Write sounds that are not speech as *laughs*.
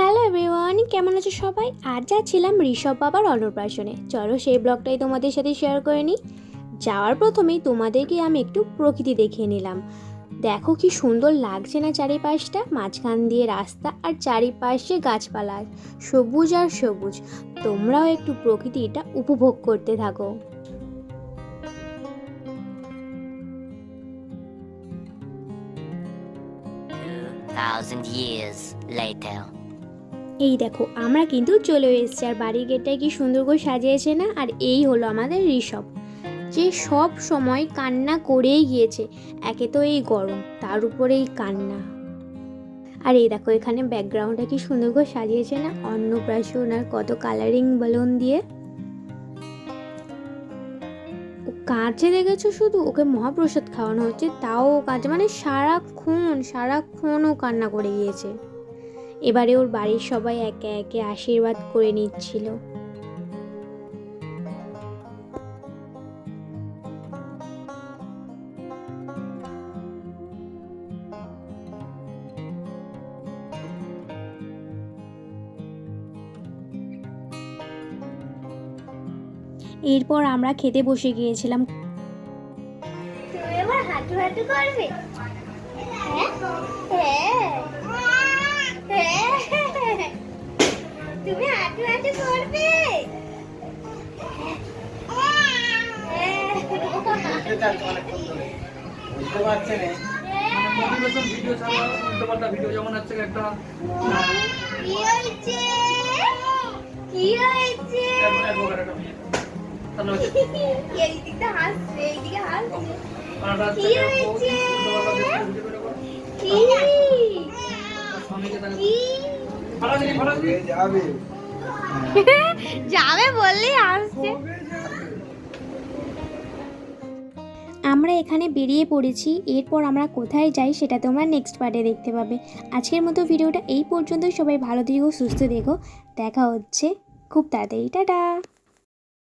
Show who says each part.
Speaker 1: Hello everyone কেমন আছো সবাই? আজ যাচ্ছিলাম ঋষভ বাবার অন্নপ্রাশনে। চলো সেই ব্লগটাই তোমাদের সাথে শেয়ার করে নিই। যাওয়ার প্রথমেই তোমাদেরকে আমি একটু প্রকৃতি দেখিয়ে নিলাম। দেখো কি সুন্দর লাগছে না চারিপাশটা? মাঝখান দিয়ে রাস্তা আর চারিপাশে গাছপালা। সবুজ আর সবুজ। তোমরাও একটু প্রকৃতিটা উপভোগ করতে থাকো।
Speaker 2: Thousand years later.
Speaker 1: এই দেখো, আমরা কিন্তু চলে এসেছি। আর বাড়ির গেটটায় কি সুন্দর করে সাজিয়েছে না? আর এই হলো আমাদের ঋষভ, যে সব সময় কান্না করেই গিয়েছে। একে তো এই গরম, তার উপরে এই কান্না। আর এই দেখো, এখানে ব্যাকগ্রাউন্ডটা কি সুন্দর করে সাজিয়েছে না? অন্নপ্রাশন আর কত কালারিং বেলুন দিয়ে। কাঁচে দেখেছ শুধু? ওকে মহাপ্রসাদ খাওয়ানো হচ্ছে, তাও কাঁচে মানে সারাক্ষণ সারাক্ষণ ও কান্না করে গিয়েছে। এবারে ওর বাড়ির সবাই একে একে আশীর্বাদ করে নিচ্ছিল। এরপর আমরা খেতে বসে গিয়েছিলাম।
Speaker 3: হাঁটু হাঁটু করবে? হ্যাঁ? হ্যাঁ?
Speaker 4: ভিডিও যেমন হচ্ছে একটা
Speaker 5: যাবে *laughs*
Speaker 3: যাবে বললেই আসছে।
Speaker 1: আমরা এখানে বেরিয়ে পড়েছি, এরপর আমরা কোথায় যাই সেটা তোমরা নেক্সট পার্টে দেখতে পাবে। আজকের মতো ভিডিওটা এই পর্যন্ত সবাই ভালো থেকো, সুস্থ দেখো দেখা হচ্ছে খুব তাড়াতাড়ি, টাটা!